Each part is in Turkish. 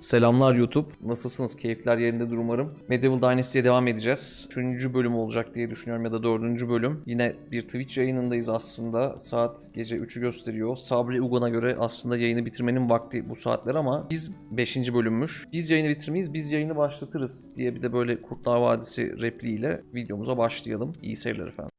Selamlar YouTube. Nasılsınız? Keyifler yerindedir umarım. Medieval Dynasty'ye devam edeceğiz. Üçüncü bölüm olacak diye düşünüyorum ya da dördüncü bölüm. Yine bir Twitch yayınındayız aslında. Saat gece 3'ü gösteriyor. Sabri Ugan'a göre aslında yayını bitirmenin vakti bu saatler ama biz 5. bölümmüş. Biz yayını bitirmeyiz, biz yayını başlatırız diye bir de böyle Kurtlar Vadisi repliğiyle videomuza başlayalım. İyi seyirler efendim.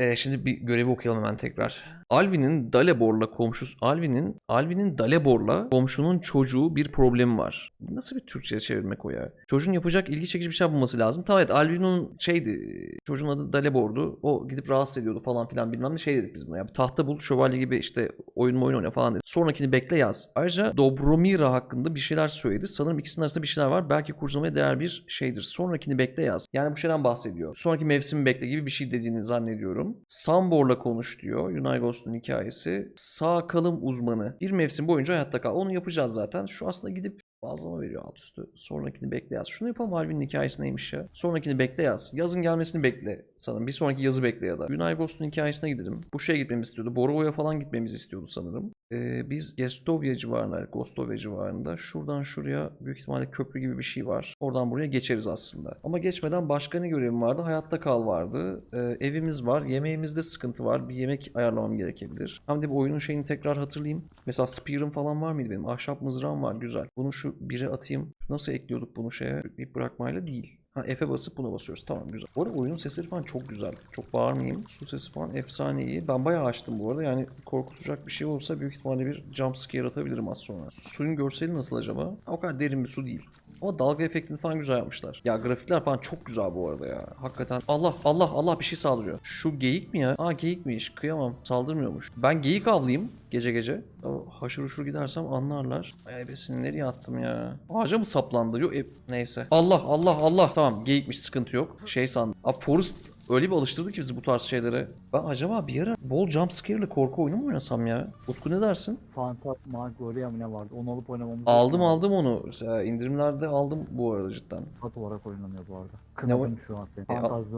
Ee, şimdi bir görevi okuyalım hemen tekrar. Alvin'in Dalebor'la komşusu Alvin'in Alvin'in Dalebor'la komşunun çocuğu bir problemi var. Nasıl bir Türkçe çevirmek o ya? Çocuğun yapacak ilgi çekici bir şey bulması lazım. Tamam evet Alvin'in şeydi çocuğun adı Dalebor'du. O gidip rahatsız ediyordu falan filan bilmem ne şey dedik biz buna. Ya tahta bul şövalye gibi işte oyun oyun oyna falan dedik. Sonrakini bekle yaz. Ayrıca Dobromira hakkında bir şeyler söyledi. Sanırım ikisinin arasında bir şeyler var. Belki kurcalamaya değer bir şeydir. Sonrakini bekle yaz. Yani bu şeyden bahsediyor. Sonraki mevsimi bekle gibi bir şey dediğini zannediyorum. Sambor'la konuş diyor. Yunay Ghost'un hikayesi. Sağ kalım uzmanı. Bir mevsim boyunca hayatta kal. Onu yapacağız zaten. Şu aslında gidip bazlama veriyor alt üstü. Sonrakini bekle yaz. Şunu yapalım Alvin'in hikayesi neymiş ya? Sonrakini bekle yaz. Yazın gelmesini bekle sanırım. Bir sonraki yazı bekle ya da. Yunay Ghost'un hikayesine gidelim. Bu şeye gitmemizi istiyordu. Borovo'ya falan gitmemizi istiyordu sanırım. Ee, biz Gestovia civarında, Gostovia civarında şuradan şuraya büyük ihtimalle köprü gibi bir şey var. Oradan buraya geçeriz aslında. Ama geçmeden başka ne görevim vardı? Hayatta kal vardı. Ee, evimiz var. Yemeğimizde sıkıntı var. Bir yemek ayarlamam gerekebilir. Hem de bu oyunun şeyini tekrar hatırlayayım. Mesela Spear'ım falan var mıydı benim? Ahşap mızrağım var. Güzel. Bunu şu bire atayım. Nasıl ekliyorduk bunu şeye? İp bırakmayla değil. Ha F'e basıp buna basıyoruz. Tamam güzel. Bu arada oyunun sesleri falan çok güzel. Çok bağırmayayım. Su sesi falan efsane iyi. Ben bayağı açtım bu arada. Yani korkutacak bir şey olursa büyük ihtimalle bir jump scare yaratabilirim az sonra. Suyun görseli nasıl acaba? O kadar derin bir su değil. Ama dalga efektini falan güzel yapmışlar. Ya grafikler falan çok güzel bu arada ya. Hakikaten Allah Allah Allah bir şey saldırıyor. Şu geyik mi ya? Aa geyikmiş. Kıyamam. Saldırmıyormuş. Ben geyik avlayayım gece gece. Haşır uşur gidersem anlarlar. Ay besini nereye attım ya? Ağaca mı saplandı? Yok e, neyse. Allah Allah Allah. Tamam geyikmiş sıkıntı yok. Şey sandım. Abi Forrest öyle bir alıştırdı ki bizi bu tarz şeylere. Ben acaba bir ara bol jump scare'lı korku oyunu mu oynasam ya? Utku ne dersin? Fanta Magoria mı ne vardı? Onu alıp oynamamız Aldım aldım onu. Mesela indirimlerde aldım bu arada cidden. Fat olarak oynanıyor bu arada. Ne Kınadım şu an seni. E, Fantazi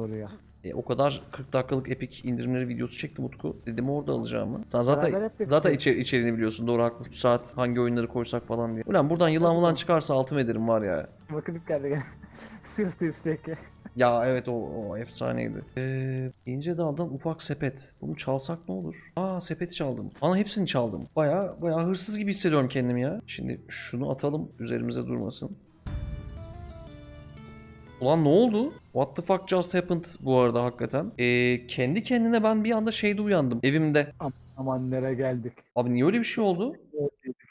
E, o kadar 40 dakikalık epik indirimleri videosu çektim Utku. Dedim orada alacağımı. Sen zaten zaten içeri, içeriğini biliyorsun. Doğru haklısın. Bu saat hangi oyunları koysak falan diye. Ulan buradan yılan mulan çıkarsa altım ederim var ya. Bakın geldi gel. Sırtı üstteki. Ya evet o, o efsaneydi. Ee, ince daldan ufak sepet. Bunu çalsak ne olur? Aa sepeti çaldım. Ana hepsini çaldım. Baya baya hırsız gibi hissediyorum kendimi ya. Şimdi şunu atalım üzerimize durmasın. Ulan ne oldu? What the fuck just happened bu arada hakikaten. Ee, kendi kendine ben bir anda şeyde uyandım evimde. Aman nereye geldik. Abi niye öyle bir şey oldu?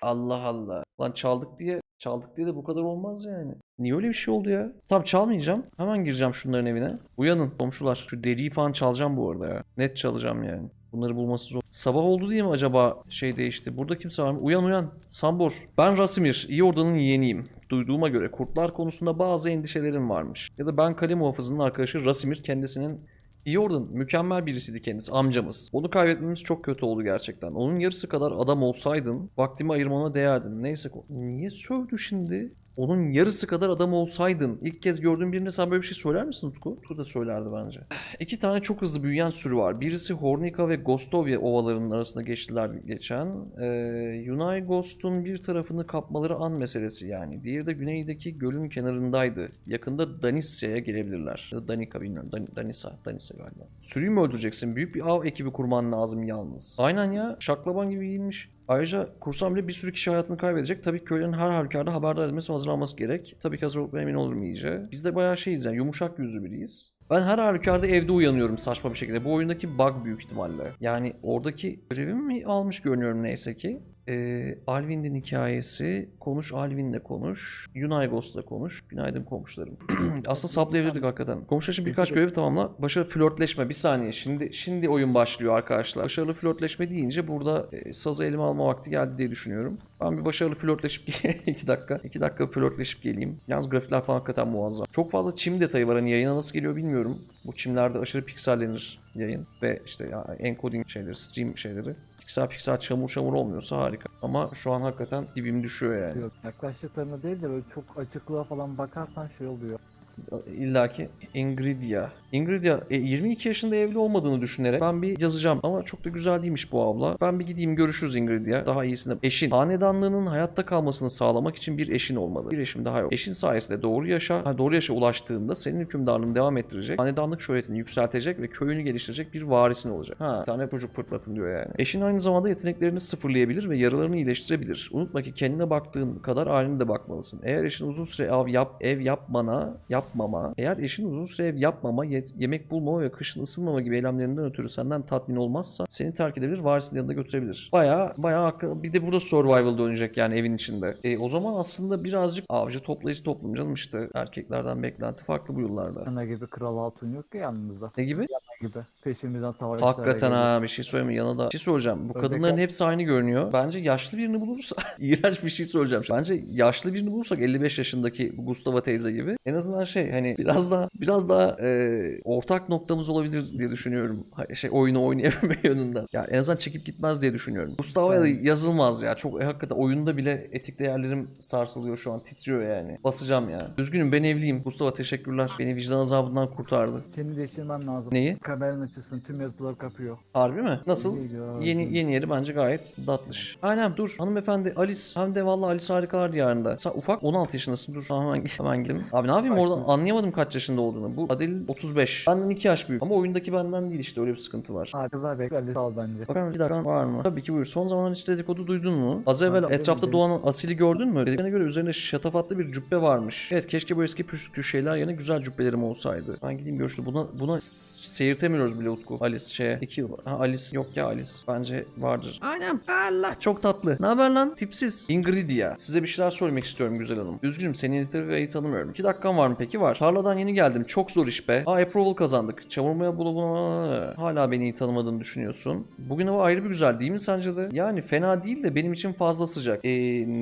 Allah Allah. Lan çaldık diye çaldık diye de bu kadar olmaz yani. Niye öyle bir şey oldu ya? Tamam çalmayacağım. Hemen gireceğim şunların evine. Uyanın komşular. Şu deriyi falan çalacağım bu arada ya. Net çalacağım yani. Bunları bulması zor. Sabah oldu diye mi acaba şey değişti? Burada kimse var mı? Uyan uyan. Sambor. Ben Rasimir. İyi Orda'nın yeğeniyim. Duyduğuma göre kurtlar konusunda bazı endişelerim varmış. Ya da ben kale muhafızının arkadaşı Rasimir kendisinin Jordan mükemmel birisiydi kendisi amcamız. Onu kaybetmemiz çok kötü oldu gerçekten. Onun yarısı kadar adam olsaydın vaktimi ayırmana değerdin. Neyse niye sövdü şimdi? Onun yarısı kadar adam olsaydın. İlk kez gördüğün birine sen böyle bir şey söyler misin Utku? Utku da söylerdi bence. İki tane çok hızlı büyüyen sürü var. Birisi Hornika ve Gostovia ovalarının arasında geçtiler geçen. Ee, Yunay Ghost'un bir tarafını kapmaları an meselesi yani. Diğeri de güneydeki gölün kenarındaydı. Yakında Danisya'ya gelebilirler. Ya da Danika bilmiyorum. Dan Danisa. Danisa galiba. Sürüyü mü öldüreceksin? Büyük bir av ekibi kurman lazım yalnız. Aynen ya. Şaklaban gibi giyinmiş. Ayrıca kursan bile bir sürü kişi hayatını kaybedecek. Tabii köylerin her halükarda haberdar edilmesi hazırlanması gerek. Tabii ki hazır olmaya emin olurum iyice. Biz de bayağı şeyiz yani yumuşak yüzlü biriyiz. Ben her halükarda evde uyanıyorum saçma bir şekilde. Bu oyundaki bug büyük ihtimalle. Yani oradaki görevimi mi almış görünüyorum neyse ki. Ee, Alvin'in hikayesi. Konuş Alvin'le konuş. Yunay Ghost'la konuş. Günaydın komşularım. Aslında saplayabilirdik hakikaten. Komşular için birkaç görevi tamamla. Başarılı flörtleşme. Bir saniye. Şimdi şimdi oyun başlıyor arkadaşlar. Başarılı flörtleşme deyince burada e, sazı elime alma vakti geldi diye düşünüyorum. Ben bir başarılı flörtleşip 2 dakika. 2 dakika flörtleşip geleyim. Yalnız grafikler falan hakikaten muazzam. Çok fazla çim detayı var. Hani yayına nasıl geliyor bilmiyorum. Bu çimlerde aşırı piksellenir yayın. Ve işte ya encoding şeyleri, stream şeyleri. Piksel piksel çamur çamur olmuyorsa harika. Ama şu an hakikaten dibim düşüyor yani. Yok yaklaştıklarına değil de böyle çok açıklığa falan bakarsan şey oluyor. illaki Ingridia. Ingridia e, 22 yaşında evli olmadığını düşünerek ben bir yazacağım ama çok da güzel değilmiş bu abla. Ben bir gideyim görüşürüz Ingridia. Daha iyisini. Eşin. Hanedanlığının hayatta kalmasını sağlamak için bir eşin olmalı. Bir eşim daha yok. Eşin sayesinde doğru yaşa, ha, doğru yaşa ulaştığında senin hükümdarlığını devam ettirecek. Hanedanlık şöhretini yükseltecek ve köyünü geliştirecek bir varisin olacak. Ha, bir tane çocuk fırlatın diyor yani. Eşin aynı zamanda yeteneklerini sıfırlayabilir ve yaralarını iyileştirebilir. Unutma ki kendine baktığın kadar ailene de bakmalısın. Eğer eşin uzun süre ev, yap, ev yapmana, yapmama, eğer eşin uzun süre ev yapmama, ye- yemek bulmama ve kışın ısınmama gibi eylemlerinden ötürü senden tatmin olmazsa seni terk edebilir, varisin yanında götürebilir. Baya baya haklı. Bir de burada survival dönecek yani evin içinde. E, o zaman aslında birazcık avcı toplayıcı toplum canım işte erkeklerden beklenti farklı bu yıllarda. Ana gibi kral hatun yok ki yanımızda. Ne gibi? Gibi. Peşimizden savaşlara Hakikaten ha bir şey söyleme yanında. Bir şey söyleyeceğim. Bu Ördek kadınların hepsi aynı görünüyor. Bence yaşlı birini bulursak iğrenç bir şey söyleyeceğim. Bence yaşlı birini bulursak 55 yaşındaki Gustava teyze gibi en azından şey hani biraz daha biraz daha e, ortak noktamız olabilir diye düşünüyorum. Şey oyunu oynayabilme yönünden. Ya en azından çekip gitmez diye düşünüyorum. Gustava'ya da Ben- yazılmaz ya. Çok e, hakikaten oyunda bile etik değerlerim sarsılıyor şu an. Titriyor yani. Basacağım ya. Üzgünüm ben evliyim. Mustafa teşekkürler. Beni vicdan azabından kurtardı. Seni değiştirmen lazım. Neyi? Kameranın açısın tüm yazıları kapıyor. Harbi mi? Nasıl? İyi ya. Yeni yeni yeri bence gayet tatlış. Aynen dur. Hanımefendi Alice. Hem de vallahi Alice Harikalar Diyarı'nda. Sen ufak 16 yaşındasın. Dur hemen, hemen gidelim. Abi ne yapayım oradan anlayamadım kaç yaşında olduğunu. Bu Adel 35. Benden 2 yaş büyük. Ama oyundaki benden değil işte öyle bir sıkıntı var. Ha kızlar bekle sal bence. Bakalım bir dakika var mı? Tabii ki buyur. Son zamanlarda hiç dedikodu duydun mu? Az evvel Tabii, etrafta duydum. doğan asili gördün mü? Dediklerine göre üzerinde şatafatlı bir cübbe varmış. Evet keşke bu eski püskü şeyler yerine güzel cübbelerim olsaydı. Ben gideyim görüştüm. Buna, buna s- seyirtemiyoruz bile Utku. Alice şeye. 2 yıl var. Ha Alice. Yok ya Alice. Bence vardır. Aynen. Allah çok tatlı. Ne haber lan? Tipsiz. Ingridia. Size bir şeyler söylemek istiyorum güzel hanım. Üzgünüm seni yeteri tanımıyorum. 2 dakikan var mı peki? Var. Tarladan yeni geldim. Çok zor iş be. Aa approval kazandık. Çamurmaya bula bula. Hala beni iyi tanımadığını düşünüyorsun. Bugün hava ayrı bir güzel değil mi sence de? Yani fena değil de benim için fazla sıcak. Ee,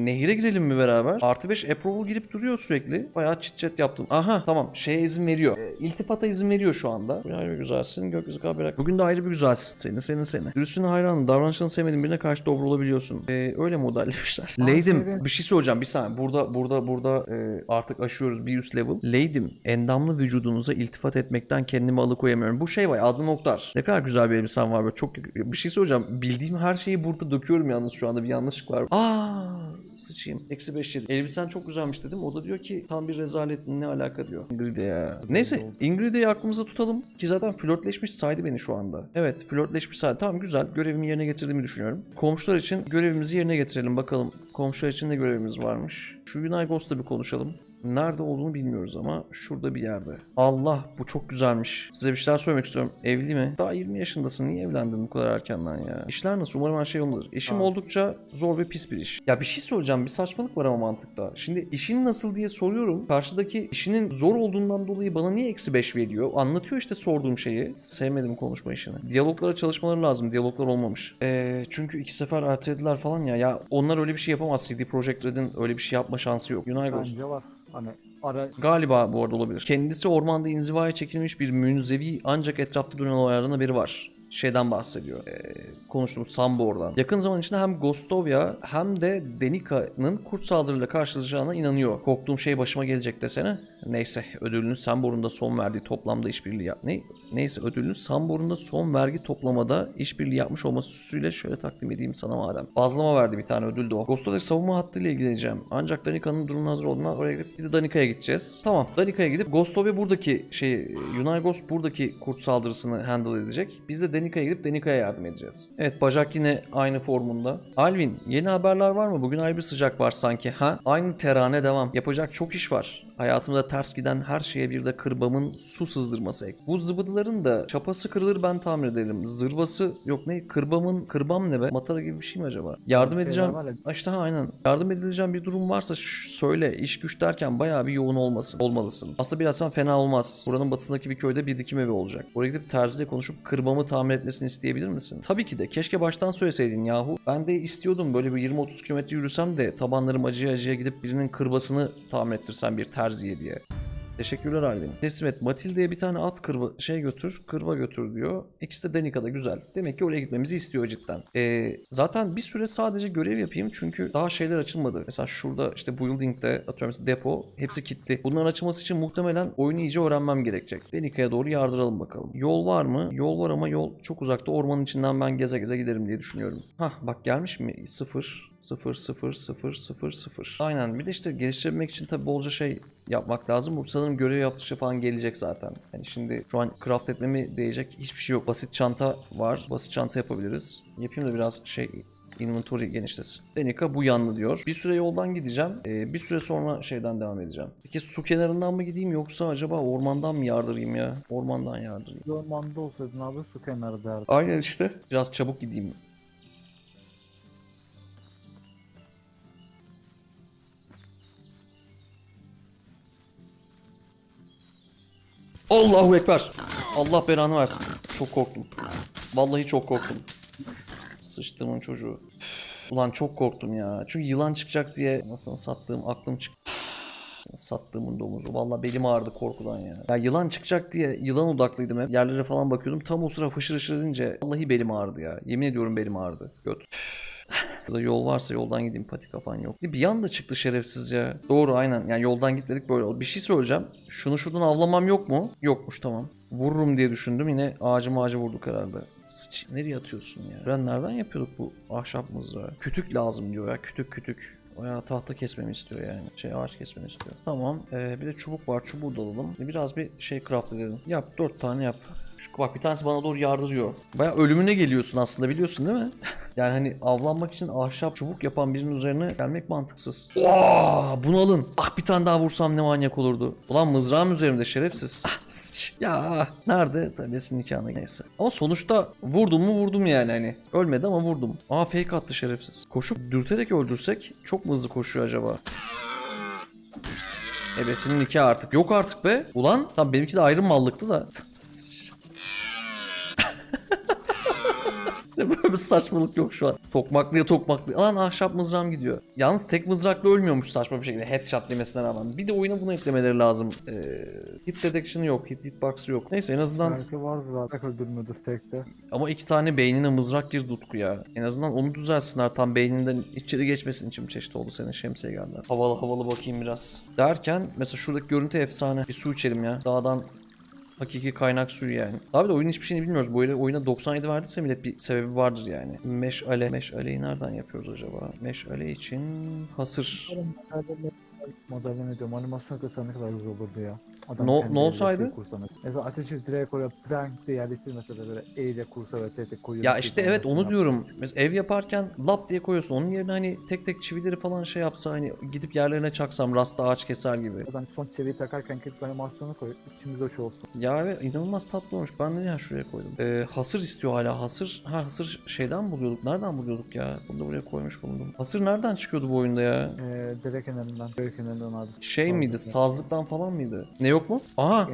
nehire girelim mi beraber? Artı 5 approval gidip duruyor sürekli. Bayağı chat yaptım. Aha tamam şeye izin veriyor. Ee, iltifata izin veriyor şu anda. Ayrı bir güzelsin. Gökyüzü kaberak. Bugün de ayrı bir güzelsin. Seni seni seni. Dürüstlüğüne hayranım. Davranışını sevmediğin birine karşı dobra olabiliyorsun. Ee, öyle modellemişler. Leydim bir şey söyleyeceğim bir saniye. Burada burada burada e, artık aşıyoruz bir üst level. Leydim endamlı vücudunuza iltifat etmekten kendimi alıkoyamıyorum. Bu şey var adlı noktar. Ne kadar güzel bir elbisen var böyle çok bir şey söyleyeceğim. Bildiğim her şeyi burada döküyorum yalnız şu anda bir yanlışlık var. Aa sıçayım. Eksi 5 yedi. Elbisen çok güzelmiş dedim. O da diyor ki tam bir rezalet ne alaka diyor. Ingrid'e ya. Neyse Ingrid'i aklımıza tutalım ki zaten flörtleşmiş saydı beni şu anda. Evet flörtleşmiş saydı. Tamam güzel. Görevimi yerine getirdiğimi düşünüyorum. Komşular için görevimizi yerine getirelim bakalım. Komşular için ne görevimiz varmış. Şu Yunay Ghost'la bir konuşalım. Nerede olduğunu bilmiyoruz ama şurada bir yerde. Allah bu çok güzelmiş. Size bir şeyler söylemek istiyorum. Evli mi? Daha 20 yaşındasın. Niye evlendin bu kadar erkenden ya? İşler nasıl? Umarım her şey yolundadır. Eşim Tamam. oldukça zor ve pis bir iş. Ya bir şey söyleyeceğim. Bir saçmalık var ama mantıkta. Şimdi işin nasıl diye soruyorum. Karşıdaki işinin zor olduğundan dolayı bana niye eksi 5 veriyor? Anlatıyor işte sorduğum şeyi. Sevmedim konuşma işini. Diyaloglara çalışmaları lazım. Diyaloglar olmamış. Ee, çünkü iki sefer ertelediler falan ya. Ya onlar öyle bir şey yapamaz. CD Projekt Red'in öyle bir şey yapma şansı yok. Unai Ghost. Bence var. Hani ara Galiba bu arada olabilir. Kendisi ormanda inzivaya çekilmiş bir münzevi ancak etrafta duran olaylardan haberi var. Şeyden bahsediyor. Ee, konuştuğumuz Sambor'dan. Yakın zaman içinde hem Gostovya hem de Denika'nın kurt saldırıyla karşılaşacağına inanıyor. Korktuğum şey başıma gelecek desene. Neyse ödülünü Sambor'un da son verdiği toplamda işbirliği yap. Ne? Neyse ödülünü Sambor'un da son vergi toplamada işbirliği yapmış olması süsüyle şöyle takdim edeyim sana madem. Bazlama verdi bir tane ödül de o. Gostovya savunma hattıyla ilgileneceğim. Ancak Danika'nın durumunun hazır olduğundan oraya gidip bir de Danika'ya gideceğiz. Tamam Danika'ya gidip Gostovya buradaki şey Yunay Ghost buradaki kurt saldırısını handle edecek. Biz de Danika'ya gidip Danika'ya yardım edeceğiz. Evet bacak yine aynı formunda. Alvin yeni haberler var mı? Bugün ayrı bir sıcak var sanki. Ha? Aynı terane devam. Yapacak çok iş var. Hayatımda ters giden her şeye bir de kırbamın su sızdırması ek. Bu zıbıdıların da çapası kırılır ben tamir ederim. Zırvası yok ne? Kırbamın kırbam ne be? Matara gibi bir şey mi acaba? Yardım şeyler edeceğim. İşte ha aynen. Yardım edileceğim bir durum varsa söyle. İş güç derken bayağı bir yoğun olmasın. Olmalısın. Aslında birazdan fena olmaz. Buranın batısındaki bir köyde bir dikim evi olacak. Oraya gidip terziyle konuşup kırbamı tamir etmesini isteyebilir misin? Tabii ki de. Keşke baştan söyleseydin yahu. Ben de istiyordum böyle bir 20-30 kilometre yürüsem de tabanlarım acıya acıya gidip birinin kırbasını tamir ettirsem bir terziye diye. Teşekkürler Alvin. Teslim et. Matilda'ya bir tane at kırba şey götür. Kırba götür diyor. İkisi de Denika'da güzel. Demek ki oraya gitmemizi istiyor cidden. Ee, zaten bir süre sadece görev yapayım çünkü daha şeyler açılmadı. Mesela şurada işte building'de atıyorum mesela depo hepsi kilitli. Bunların açılması için muhtemelen oyunu iyice öğrenmem gerekecek. Denika'ya doğru yardıralım bakalım. Yol var mı? Yol var ama yol çok uzakta. Ormanın içinden ben geze geze giderim diye düşünüyorum. Hah bak gelmiş mi? 0 0 0 0 0 0. Aynen. Bir de işte geliştirmek için tabii bolca şey yapmak lazım. Bu sanırım görev yaptıkça falan gelecek zaten. Yani şimdi şu an craft etmemi değecek hiçbir şey yok. Basit çanta var. Basit çanta yapabiliriz. Yapayım da biraz şey inventory genişlesin. Denika bu yanlı diyor. Bir süre yoldan gideceğim. Ee, bir süre sonra şeyden devam edeceğim. Peki su kenarından mı gideyim yoksa acaba ormandan mı yardırayım ya? Ormandan yardırayım. Ormanda olsaydın abi su kenarı derdi. Aynen işte. Biraz çabuk gideyim. Allahu Ekber. Allah belanı versin. Çok korktum. Vallahi çok korktum. Sıçtığımın çocuğu. Üf, Ulan çok korktum ya. Çünkü yılan çıkacak diye nasıl sattığım aklım çıktı. Sattığımın domuzu. Vallahi belim ağrıdı korkudan ya. Ya yılan çıkacak diye yılan odaklıydım hep. Yerlere falan bakıyordum. Tam o sıra fışır fışır edince vallahi belim ağrıdı ya. Yemin ediyorum belim ağrıdı. Göt. Ya da yol varsa yoldan gideyim patika falan yok. Bir anda çıktı şerefsiz ya. Doğru aynen. Yani yoldan gitmedik böyle. Bir şey söyleyeceğim. Şunu şuradan avlamam yok mu? Yokmuş tamam. Vururum diye düşündüm. Yine ağacı ağacı vurduk herhalde. Sıç. Nereye atıyorsun ya? Ben nereden yapıyorduk bu ahşap mızrağı? Kütük lazım diyor ya. Kütük kütük. Ya tahta kesmemi istiyor yani. Şey ağaç kesmemi istiyor. Tamam. Ee, bir de çubuk var. Çubuğu da alalım. Biraz bir şey craft edelim. Yap. Dört tane yap. Şu, bak bir tanesi bana doğru yardırıyor. Baya ölümüne geliyorsun aslında biliyorsun değil mi? yani hani avlanmak için ahşap çubuk yapan birinin üzerine gelmek mantıksız. Oo, bunu alın. Ah bir tane daha vursam ne manyak olurdu. Ulan mızrağım üzerimde şerefsiz. Ah, ya nerede? Tabii senin nikahına neyse. Ama sonuçta vurdum mu vurdum yani hani. Ölmedi ama vurdum. Aa fake attı şerefsiz. Koşup dürterek öldürsek çok mu hızlı koşuyor acaba? Ebesinin nikahı artık. Yok artık be. Ulan tam benimki de ayrı mallıktı da. Ne böyle bir saçmalık yok şu an. Tokmaklıya tokmaklı. Lan ahşap mızrağım gidiyor. Yalnız tek mızrakla ölmüyormuş saçma bir şekilde. Headshot demesine rağmen. Bir de oyuna bunu eklemeleri lazım. Ee, hit detection'ı yok. Hit hitbox'ı yok. Neyse en azından Belki vardı zaten öldürmüyordur tekte. ama iki tane beynine mızrak girdi Utku ya. En azından onu düzelsinler. Tam beyninden içeri geçmesin için bir çeşit oldu senin şemsiye geldiler. Havalı havalı bakayım biraz. Derken mesela şuradaki görüntü efsane. Bir su içelim ya. Dağdan hakiki kaynak suyu yani. Abi de oyunun hiçbir şeyini bilmiyoruz. Bu oyuna- oyuna 97 verdiyse millet bir sebebi vardır yani. Meşale. Meşaleyi nereden yapıyoruz acaba? Meşale için hasır. Modelleme diyorum animasyon yapsa ne kadar güzel olurdu ya. Adam kendi ne olsaydı? şey kursa mesela. Mesela ateşi direkt oraya prank diye yerleştirmese de böyle eyle kursa ve tek tek koyuyor. Ya işte evet onu diyorum. Mesela ev yaparken lap diye koyuyorsun. Onun yerine hani tek tek çivileri falan şey yapsa hani gidip yerlerine çaksam rasta ağaç keser gibi. Ben son çeviyi takarken klip animasyonu koy. İçimiz hoş olsun. Ya evet inanılmaz tatlı olmuş. Ben de ya şuraya koydum. Ee, hasır istiyor hala. Hasır. Ha hasır şeyden mi buluyorduk? Nereden buluyorduk ya? Bunu da buraya koymuş bulundum. Hasır nereden çıkıyordu bu oyunda ya? Ee, dere kenarından, köy kenarından abi. Şey miydi? Sazlıktan falan mıydı? Ne yok mu? Aha!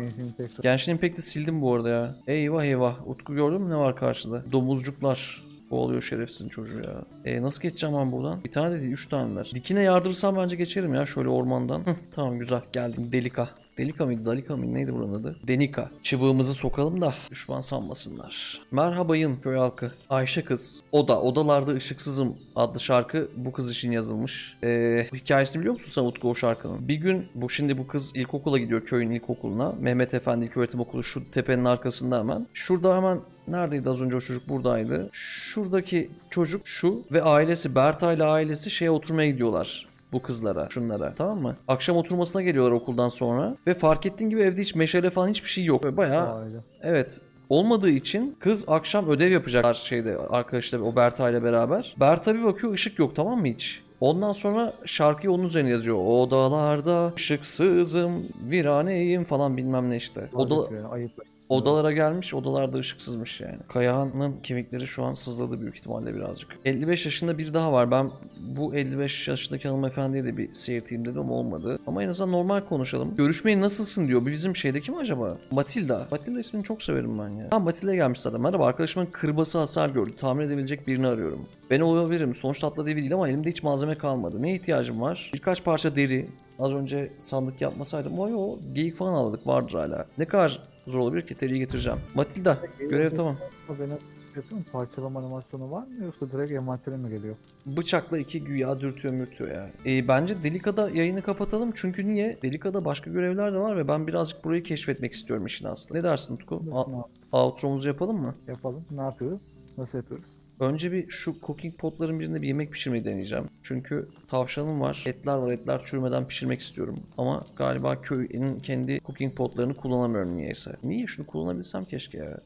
Genshin Impact'i sildim bu arada ya. Eyvah eyvah. Utku gördün mü ne var karşıda? Domuzcuklar. Kovalıyor şerefsizin çocuğu ya. E nasıl geçeceğim ben buradan? Bir tane de değil, üç taneler. Dikine yardırsam bence geçerim ya şöyle ormandan. Hı, tamam güzel geldim. Delika. Delika mıydı? Dalika mıydı? Neydi buranın adı? Denika. Çıbığımızı sokalım da düşman sanmasınlar. Merhabayın köy halkı. Ayşe kız. Oda. Odalarda ışıksızım adlı şarkı bu kız için yazılmış. Ee, bu hikayesini biliyor musun sen Utku o şarkının? Bir gün bu şimdi bu kız ilkokula gidiyor köyün ilkokuluna. Mehmet Efendi İlköğretim Okulu şu tepenin arkasında hemen. Şurada hemen Neredeydi az önce o çocuk buradaydı. Şuradaki çocuk şu ve ailesi Berta ile ailesi şeye oturmaya gidiyorlar bu kızlara, şunlara. Tamam mı? Akşam oturmasına geliyorlar okuldan sonra ve fark ettiğin gibi evde hiç meşale falan hiçbir şey yok. Ve bayağı aile. Evet. Olmadığı için kız akşam ödev yapacaklar şeyde arkadaşlar o Berta ile beraber. Berta bir bakıyor ışık yok tamam mı hiç? Ondan sonra şarkıyı onun üzerine yazıyor. Odalarda ışıksızım, viraneyim falan bilmem ne işte. Oda, ayıp. Odalara gelmiş, odalarda ışıksızmış yani. Kayağının kemikleri şu an sızladı büyük ihtimalle birazcık. 55 yaşında biri daha var. Ben bu 55 yaşındaki hanımefendiye de bir seyirteyim dedim olmadı. Ama en azından normal konuşalım. Görüşmeyi nasılsın diyor. Bizim şeydeki mi acaba? Matilda. Matilda ismini çok severim ben ya. Ha Matilda gelmiş zaten. Merhaba arkadaşımın kırbası hasar gördü. Tamir edebilecek birini arıyorum. Ben olabilirim. Sonuçta atla devi değil ama elimde hiç malzeme kalmadı. Ne ihtiyacım var? Birkaç parça deri. Az önce sandık yapmasaydım. Vay o geyik falan aldık vardır hala. Ne kadar zor olabilir ki teriyi getireceğim. Matilda görev tamam. O benim yapıyorum parçalama animasyonu var mı yoksa direkt envantere mi geliyor? Bıçakla iki güya dürtüyor mürtüyor ya. E, bence Delika'da yayını kapatalım çünkü niye? Delika'da başka görevler de var ve ben birazcık burayı keşfetmek istiyorum işin aslında. Ne dersin Utku? Nasıl A- outro'muzu yapalım mı? yapalım? Ne yapıyoruz? Nasıl yapıyoruz? Önce bir şu cooking potların birinde bir yemek pişirmeyi deneyeceğim. Çünkü tavşanım var, etler var, etler çürümeden pişirmek istiyorum. Ama galiba köyün kendi cooking potlarını kullanamıyorum niyeyse. Niye şunu kullanabilsem keşke ya.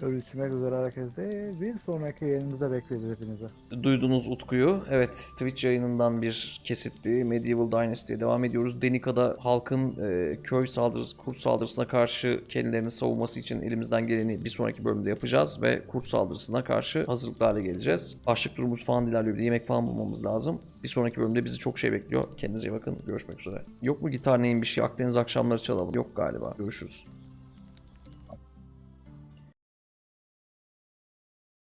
Görüşmek üzere herkese. Bir sonraki yayınımızda bekleriz hepinize. Duydunuz Utku'yu. Evet Twitch yayınından bir kesitti. Medieval Dynasty'ye devam ediyoruz. Denika'da halkın e, köy saldırısı, kurt saldırısına karşı kendilerini savunması için elimizden geleni bir sonraki bölümde yapacağız. Ve kurt saldırısına karşı hazırlıklarla geleceğiz. Açlık durumumuz falan ilerliyor. Bir yemek falan bulmamız lazım. Bir sonraki bölümde bizi çok şey bekliyor. Kendinize iyi bakın. Görüşmek üzere. Yok mu gitar neyin bir şey? Akdeniz akşamları çalalım. Yok galiba. Görüşürüz.